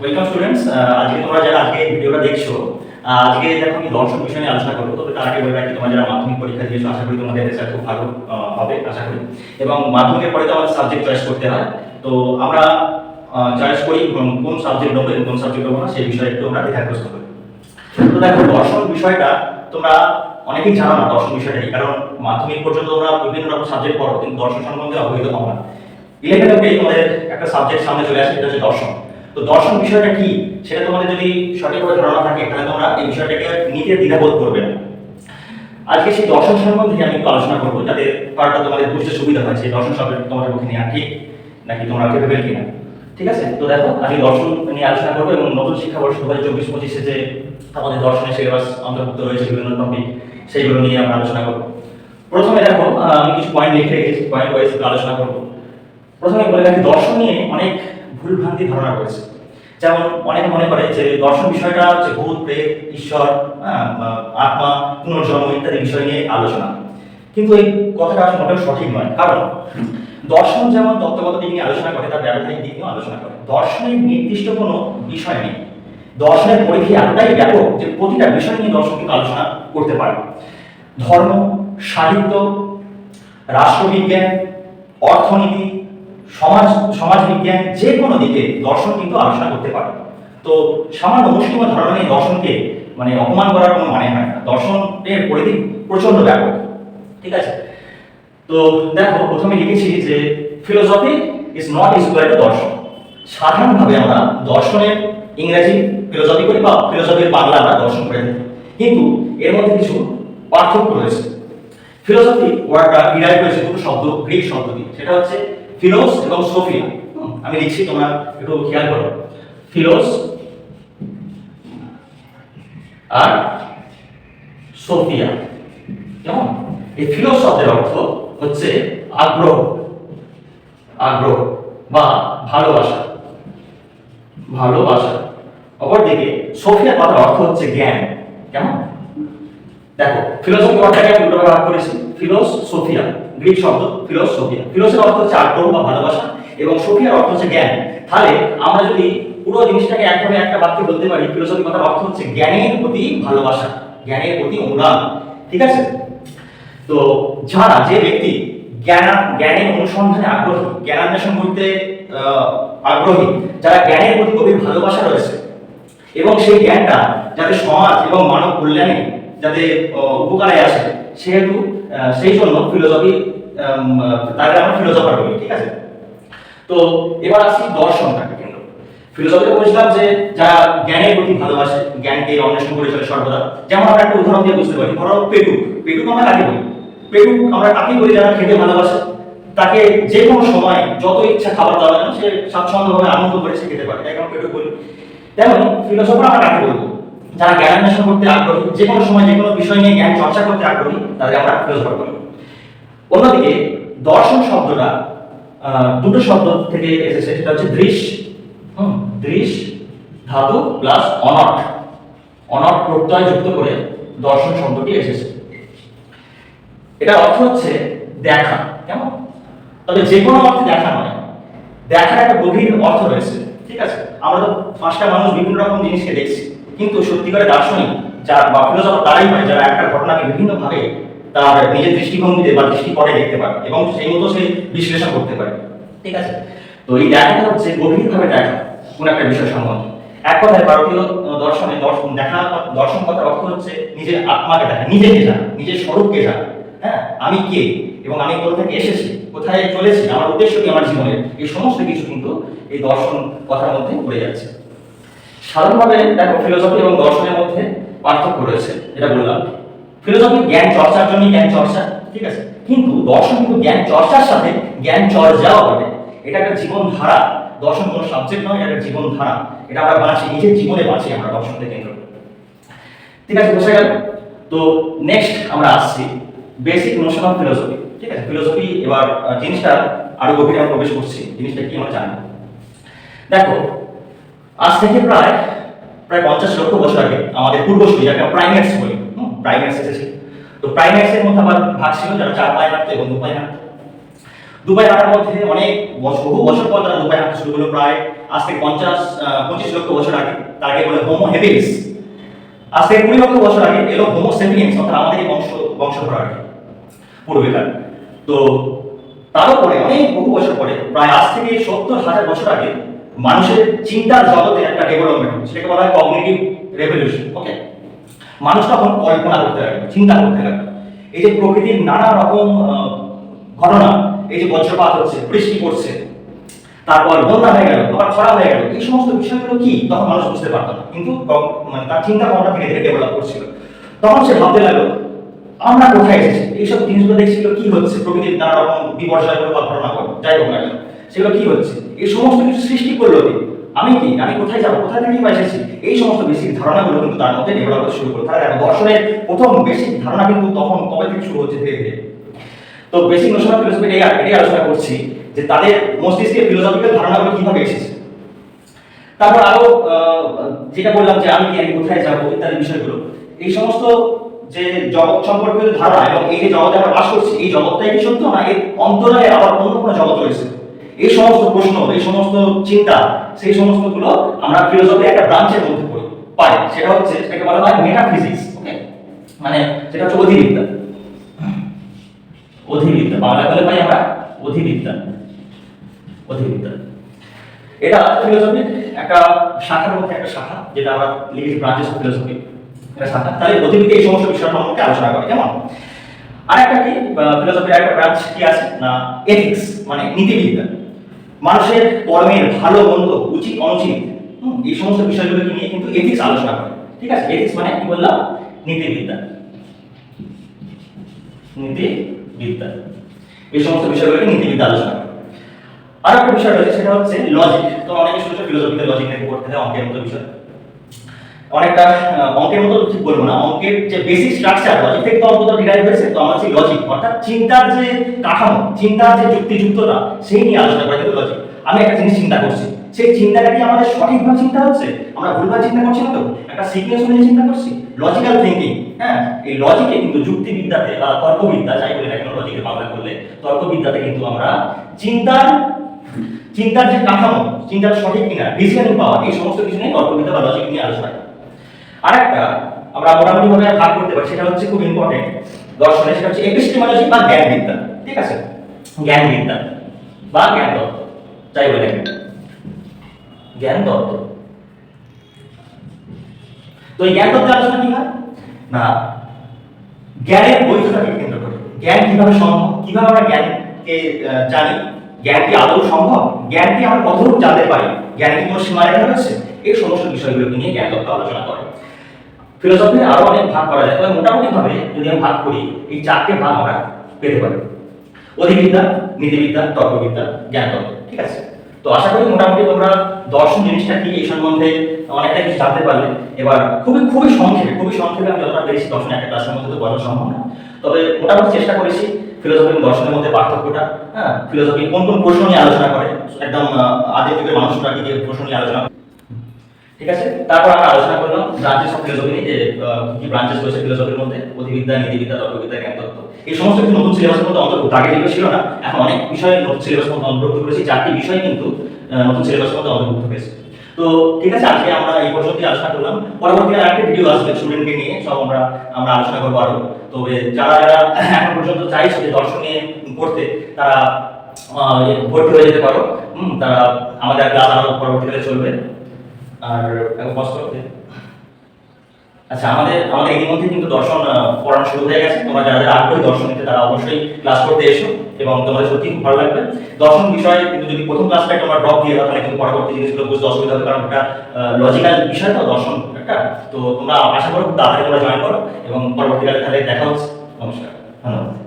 Welcome students আজকে তোমরা যারা আজকে ভিডিওটা দেখছ আজকে দেখো আমি দর্শন বিষয় নিয়ে আলোচনা করব। তবে তার আগে বলে রাখি, তোমরা যারা মাধ্যমিক পরীক্ষা দিয়েছ, আশা করি তোমাদের রেজাল্ট খুব ভালো হবে, আশা করি। এবং মাধ্যমিকের পরে তো আমাদের সাবজেক্ট চয়েস করতে হয়। তো আমরা চয়েস করি কোন সাবজেক্ট নেব কোন সাবজেক্ট নেব না, সেই বিষয়ে একটু আমরা দ্বিধাগ্রস্ত করি তো দেখো, দর্শন বিষয়টা তোমরা অনেকেই জানো না দর্শন বিষয়টাই কারণ মাধ্যমিক পর্যন্ত তোমরা বিভিন্ন রকম সাবজেক্ট পড়ো, কিন্তু দর্শন সম্বন্ধে অবহিত হও না। ইলেভেন অব্দি তোমাদের একটা সাবজেক্ট সামনে চলে আসে, সেটা হচ্ছে দর্শন। তো দর্শন বিষয়টা কি? সেটা তোমাদের যদি সঠিকভাবে ধারণা থাকে, তাহলে তোমরা এই বিষয়টাকে নিতে দ্বিধাবোধ করবে না। আজকে সেই দর্শন সম্বন্ধে আমি একটু আলোচনা করব, যাতে পারটা তোমাদের বুঝতে সুবিধা হয়, সেই দর্শন শব্দ তোমাদের পক্ষে নেওয়া ঠিক, নাকি তোমরা কেপেবেল কিনা। ঠিক আছে? তো দেখো, আমি দর্শন নিয়ে আলোচনা করব এবং নতুন শিক্ষাবর্ষ দু হাজার চব্বিশ পঁচিশে যে আমাদের দর্শনের সিলেবাস অন্তর্ভুক্ত রয়েছে বিভিন্ন টপিক সেইগুলো নিয়ে আমরা আলোচনা করব। প্রথমে দেখো আমি কিছু পয়েন্ট লিখে রেখেছি পয়েন্ট ওয়াইজ আলোচনা করব। প্রথমে বলে রাখি, দর্শন নিয়ে অনেক ভুলভ্রান্তি ধারণা রয়েছে যেমন অনেকে মনে করে যে দর্শন বিষয়টা হচ্ছে ভূত, প্রেত, ঈশ্বর আত্মা, পুনর্জন্ম ইত্যাদি বিষয় নিয়ে আলোচনা। কিন্তু এই কথাটা আসলে মোটেও সঠিক নয়। কারণ দর্শন যেমন তত্ত্বগত দিক নিয়ে আলোচনা করে, তার ব্যবহারিক দিক নিয়েও আলোচনা করে। দর্শনের নির্দিষ্ট কোনো বিষয় নেই। দর্শনের পরিধি এতটাই ব্যাপক যে প্রতিটা বিষয় নিয়ে দর্শন কিন্তু আলোচনা করতে পারে। ধর্ম, সাহিত্য, রাষ্ট্রবিজ্ঞান, অর্থনীতি সমাজ, সমাজবিজ্ঞান যে কোনো দিকে দর্শন কিন্তু আলোচনা করতে পারে। তো সামান্য মুসলিম ধারণা নিয়ে দর্শনকে মানে অপমান করার কোনো মানে হয় না। দর্শনের পরিধি প্রচণ্ড ব্যাপক, ঠিক আছে? তো দেখো, প্রথমে লিখেছি যে philosophy is not equal to দর্শন। সাধারণভাবে আমরা দর্শনের ইংরেজি ফিলোসফি করি বা ফিলোসফির বাংলা আমরা দর্শন করে থাকি। কিন্তু এর মধ্যে কিছু পার্থক্য রয়েছে। ফিলোসফি ওয়ার্ডটা ডিরাইভ হয়েছে দুটো শব্দ গ্রিক শব্দ দিয়ে। সেটা হচ্ছে ফিলোস এবং সোফিয়া। আমি লিখছি, তোমরা একটু খেয়াল করো। ফিলোস আর সোফিয়া। কেমন? এই ফিলোস শব্দের অর্থ হচ্ছে আগ্রহ। আগ্রহ বা ভালোবাসা। ভালোবাসা। অপরদিকে সোফিয়া কথার অর্থ হচ্ছে জ্ঞান। কেমন? দেখো ফিলোসফি কথাটাকে আমি দুটো ভাগ করেছি? ফিলোস সোফিয়া। গ্রিক শব্দ ফিলোস, সোফিয়া। ফিলোসের অর্থ হচ্ছে আগ্রহ বা ভালোবাসা, এবং সোফিয়ার অর্থ হচ্ছে জ্ঞান। তাহলে আমরা যদি পুরো জিনিসটাকে একভাবে একটা বাক্যে বলতে পারি ফিলোসফি কথার অর্থ হচ্ছে জ্ঞানের প্রতি ভালোবাসা, জ্ঞানের প্রতি অনুরাগ। ঠিক আছে? তো যারা, যে ব্যক্তি জ্ঞান, জ্ঞানের অনুসন্ধানে আগ্রহী, জ্ঞানান্বেষণ করতে আগ্রহী, যারা জ্ঞানের প্রতি গভীর ভালোবাসা রয়েছে, এবং সেই জ্ঞানটা যাতে সমাজ এবং মানব কল্যাণে যাতে উপকারে আসে, সেহেতু সেই জন্য ফিলোসফি তাকে আমরা ফিলোসফার বলি, ঠিক আছে? তো এবার আসি দর্শনটাকে কেন্দ্র ফিলোসফিতে বলছিলাম যে, যারা জ্ঞানের প্রতি ভালোবাসে, জ্ঞানকে অন্বেষণ করে চলে সর্বদা, যেমন আমরা একটা উদাহরণ দিয়ে বুঝতে পারি, ধরো পেটুক। পেটুক আমরা কাকে বলি? পেটুক আমরা কাকে বলি যারা খেতে ভালোবাসে? তাকে যে কোনো সময় যত ইচ্ছা খাবার যেন সে স্বাচ্ছন্দ্যভাবে আনন্দ করে সে খেতে পারে, তাই আমরা পেটুক বলি। তেমন ফিলোসফার আমরা কাকে বলব? যারা জ্ঞান অন্বেষণ করতে আগ্রহী, যে কোনো সময় যে কোনো বিষয় নিয়ে জ্ঞান চর্চা করতে আগ্রহী তাদের আমরা ফিলোসফার বলি। অন্যদিকে, দর্শন শব্দটা দুটো শব্দ থেকে এসেছে, সেটা হচ্ছে দৃশ, হুম, দৃশ, ধাতু প্লাস অনট। অনট প্রত্যয় যুক্ত করে দর্শন শব্দটি এসেছে। এটা অর্থ হচ্ছে দেখা। কেমন? তবে যে কোনো অর্থে দেখা নয়। দেখার একটা গভীর অর্থ রয়েছে, ঠিক আছে? আমরা তো পাঁচটা মানুষ বিভিন্ন রকম জিনিসকে দেখছি। কিন্তু সত্যিকারের দার্শনিক যার বা ফিলোসফার তারাই হয়, যারা একটা ঘটনাকে বিভিন্নভাবে তার নিজের দৃষ্টিভঙ্গিতে বা দৃষ্টিপটে দেখতে পারে এবং সেই মতো সে বিশ্লেষণ করতে পারে। ঠিক আছে? তো এই দেখাটা হচ্ছে গভীরভাবে দেখা, কোন একটা বিষয় সম্বন্ধে। এক কথায় ভারতীয় দর্শনে দর্শন দেখা, দর্শন কথার অর্থ হচ্ছে নিজের আত্মাকে দেখা, নিজেকে জানা, নিজের স্বরূপকে জানা। হ্যাঁ? আমি কে? এবং আমি কোথা থেকে এসেছি? কোথায় চলেছি? আমার উদ্দেশ্য কি আমার জীবনের? এই সমস্ত কিছু কিন্তু এই দর্শন কথার মধ্যে পড়ে যাচ্ছে। সাধারণভাবে দেখো ফিলোসফি এবং দর্শনের মধ্যে পার্থক্য রয়েছে, যেটা বললাম। ফিলোসফি জ্ঞান চর্চার জন্য জ্ঞান চর্চা, ঠিক আছে? কিন্তু দর্শন কিন্তু জ্ঞান চর্চার সাথে জ্ঞান চর্চাও বটে এটা একটা জীবন ধারা দর্শন কোনো সাবজেক্ট নয়, এটা একটা জীবন ধারা এটা আমরা বাঁচি, নিজের জীবনে বাঁচি আমরা দর্শনকে কেন্দ্র ঠিক আছে, বোঝা গেল? তো নেক্সট আমরা আসছি বেসিক নোশন অফ ফিলোসফি ঠিক আছে? ফিলোসফি এবার জিনিসটা আরও গভীরে আমরা প্রবেশ করছি। জিনিসটা কি আমরা জানি? দেখো আজ থেকে প্রায় প্রায় পঞ্চাশ লক্ষ বছর আগে আমাদের পূর্বসূরি যাকে প্রাইমেটস বলি প্রাইমেটস এসেছে। তো প্রাইমেটস এর মধ্যে আবার ভাগ ছিল যারা চার পায়ে হাঁটতো এবং দু পায়ে হাঁটতো। দুবাই হাঁটার মধ্যে অনেক বছর, বহু বছর পর তারা দুবাই হাঁটা শুরু করল, প্রায় আজ থেকে পঞ্চাশ পঁচিশ লক্ষ বছর আগে তাকে বলে হোমো হেবিলিস আজ থেকে কুড়ি লক্ষ বছর আগে এলো হোমো সেপিয়েন্স অর্থাৎ আমাদের এই বংশ, বংশধর কি, পূর্বেকার। তো তারও পরে, অনেক বহু বছর পরে, প্রায় আজ থেকে সত্তর হাজার বছর আগে মানুষের চিন্তার জগতে একটা ডেভেলপমেন্ট সেটাকে বলা হয় কগনিটিভ রেভলিউশন ওকে মানুষ তখন কল্পনা করতে লাগল, চিন্তা করতে লাগল। এই যে প্রকৃতির নানা রকম ঘটনা, এই যে বজ্রপাত হচ্ছে, বৃষ্টি পড়ছে, তারপর বন্যা হয়ে গেল, আবার খরা হয়ে গেল, এই সমস্ত বিষয়গুলো কি? তখন মানুষ বুঝতে পারত না। কিন্তু মানে তার চিন্তা ভাবনা ধীরে ধীরে ডেভেলপ করছিল। তখন সে ভাবতে লাগল, আমরা কোথায় এসেছি? এইসব জিনিসগুলো দেখছিল কি হচ্ছে? প্রকৃতির নানা রকম বিপর্যয় ঘটনা যাই হোক না সেগুলো কি হচ্ছে? এই সমস্ত কিছু সৃষ্টি করল আমি কি? আমি কোথায় যাব? কোথায় থেকে বা এসেছি? এই সমস্ত বেসিক ধারণাগুলো কিন্তু তার মধ্যে ডেভেলপ করতে শুরু করল। দেখো দর্শনের প্রথম বেসিক ধারণা কিন্তু তখন কবে থেকে শুরু হচ্ছে ধীরে ধীরে? তো বেসিক নোশন ফিলোসফি এটাই এটাই আলোচনা করছি যে তাদের মস্তিষ্কে ফিলোসফিক্যাল ধারণাগুলো কীভাবে এসেছে। তারপর আরও যেটা বললাম যে আমি কি, আমি কোথায় যাব ইত্যাদি বিষয়গুলো। এই সমস্ত যে জগৎ সম্পর্কিত ধারণা এবং এই যে জগতে আমরা বাস করছি, এই জগৎটাই কি সত্য না এর অন্তরালে আবার অন্য কোনো জগৎ রয়েছে? এই সমস্ত প্রশ্ন, এই সমস্ত চিন্তা, সেই সমস্তগুলো আমরা ফিলোসফি একটা ব্রাঞ্চের মধ্যে পড়ি, পাই। সেটা হচ্ছে সেটাকে বলা হয় মেটাফিজিক্স ওকে মানে সেটা হচ্ছে অধিবিদ্যা। অধিবিদ্যা, বাংলা বলে পাই আমরা অধিবিদ্যা। অধিবিদ্যা। এটা ফিলোসফির একটা শাখার মধ্যে একটা শাখা, যেটা আমরা লিখেছি ব্রাঞ্চেস অফ ফিলোসফি একটা শাখা। তাহলে অধিবিদ্যা এই সমস্ত বিষয় সম্পর্কে আলোচনা করে, কেমন? আর একটা কি ফিলোসফির একটা ব্রাঞ্চ কি আছে? না এথিক্স মানে নীতিবিদ্যা। মানুষের কর্মের ভালো, মন্দ, উচিত, অনুচিত এই সমস্ত বিষয়গুলোকে নিয়ে কিন্তু এথিক্স আলোচনা করে। ঠিক আছে? এথিক্স মানে কি বললাম? নীতিবিদ্যা। নীতিবিদ্যা। এই সমস্ত বিষয়গুলোকে নীতিবিদ্যা আলোচনা আর একটা বিষয় রয়েছে, সেটা হচ্ছে লজিক তো অনেকে শুনেছো ফিলোসফিতে লজিক নিয়ে পড়তে হয় অঙ্কের মতো বিষয়। অনেকটা অঙ্কের মতো ঠিক বলব না। অঙ্কের যে বেসিক স্ট্রাকচার লজিক থেকে তো অঙ্কটা ডিরাইভ হয়েছে, তো আমার সেই লজিক অর্থাৎ চিন্তার যে কাঠামো, চিন্তার যে যুক্তিযুক্ততা, সেই নিয়ে আলোচনা করা কিন্তু লজিক আমি একটা জিনিস চিন্তা করছি। সেই চিন্তাটা কি আমাদের সঠিকভাবে চিন্তা হচ্ছে? আমরা ভুলভাল চিন্তা করছি না তো? একটা সিকোয়েন্স অনুযায়ী চিন্তা করছি? লজিক্যাল থিঙ্কিং হ্যাঁ? এই লজিকে কিন্তু যুক্তিবিদ্যাতে বা তর্কবিদ্যা, যাই বলে না কেন লজিকের বাংলা করলে, তর্কবিদ্যাতে কিন্তু আমরা চিন্তার চিন্তার যে কাঠামো, চিন্তার সঠিক কিনা ডিসিশন পাওয়া এই সমস্ত কিছু নিয়ে তর্কবিদ্যা বা লজিক নিয়ে আলোচনা। আরেকটা আমরা মোটামুটি ভাবে ভাগ করতে পারি, সেটা হচ্ছে খুব ইম্পর্টেন্ট দর্শনে সেটা হচ্ছে এপিস্টেমোলজি বা জ্ঞান বিদ্যা ঠিক আছে? জ্ঞান বিদ্যা বা জ্ঞান তত্ত্ব যাই বলে জ্ঞান তত্ত্ব তো জ্ঞান তত্ত্বের আলোচনা কি হয়? না, জ্ঞানের বৈধতাকে কেন্দ্র করে। জ্ঞান কীভাবে সম্ভব? কীভাবে আমরা জ্ঞানকে জানি? জ্ঞান কি আদৌ সম্ভব? জ্ঞান কি আমরা কতটুকু জানতে পারি? জ্ঞানের কি কোনো সীমারেখা রয়েছে? এই সমস্ত বিষয়গুলোকে নিয়ে জ্ঞান তত্ত্ব আলোচনা করে। ফিলোসফি আরও অনেক ভাগ করা যায়। তবে মোটামুটি ভাবে যদি আমি ভাগ করি, এই চারটে ভাগ আমরা পেতে পারি। অধিবিদ্যা, নীতিবিদ্যা তর্কবিদ্যা জ্ঞান তত্ত্ব ঠিক আছে? তো আশা করি মোটামুটি তোমরা দর্শন জিনিসটা কি, এই সম্বন্ধে অনেকটা কিছু জানতে পারলে। এবার খুবই খুবই সংক্ষেপে খুবই সংক্ষেপে আমি যতটা পেরেছি, দর্শন একটা ক্লাসের মধ্যে তো বলা সম্ভব না। তবে মোটামুটি চেষ্টা করেছি ফিলোসফি এবং দর্শনের মধ্যে পার্থক্যটা হ্যাঁ? ফিলোসফি কোন কোন প্রশ্ন নিয়ে আলোচনা করে, একদম আদিম যুগের মানুষরা কি প্রশ্ন নিয়ে আলোচনা। ঠিক আছে? তারপর আমরা আলোচনা করলাম ব্রাঞ্চেস অফ ফিলোসফি নিয়ে, যে কি কি ব্রাঞ্চেস রয়েছে ফিলোসফির মধ্যে? অধিবিদ্যা, নীতিবিদ্যা, তর্কবিদ্যা, জ্ঞান, তত্ত্ব। এই সমস্ত কিছু নতুন সিলেবাসের মধ্যে অন্তর্ভুক্ত। আগে যেগুলো ছিল না, এখন অনেক বিষয় নতুন সিলেবাসের মধ্যে অন্তর্ভুক্ত করেছি। চারটি বিষয় কিন্তু নতুন সিলেবাসের মধ্যে অন্তর্ভুক্ত হয়েছে। তো ঠিক আছে, আজকে আমরা এই পর্যন্ত আলোচনা করলাম। পরবর্তীকালে আরেকটা ভিডিও আসবে স্টুডেন্টকে নিয়ে, সব আমরা আমরা আলোচনা করব আরও। তবে যারা যারা এখন পর্যন্ত চাইছে যে দর্শন নিয়ে পড়তে, তারা ভর্তি হয়ে যেতে পারো। তারা আমাদের ক্লাস আরও পরবর্তীকালে চলবে। আর কষ্ট আচ্ছা আমাদের আমাদের ইতিমধ্যে কিন্তু দর্শন পড়ানো শুরু হয়ে গেছে। তোমরা যারা যারা আগ্রহী দর্শন নিতে, তারা অবশ্যই ক্লাস করতে এসো এবং তোমাদের সত্যি খুব ভালো লাগবে। দর্শন বিষয়ে কিন্তু যদি প্রথম ক্লাসটাই তোমরা ড্রপ দিয়ে দাও, তাহলে কিন্তু পরবর্তী জিনিসগুলো বুঝতে অসুবিধা হবে, কারণ এটা লজিক্যাল বিষয় তো, দর্শন একটা। তো তোমরা আশা করো তাড়াতাড়ি তোমরা জয়েন করো এবং পরবর্তীকালে তাহলে দেখা হচ্ছে। নমস্কার। ধন্যবাদ।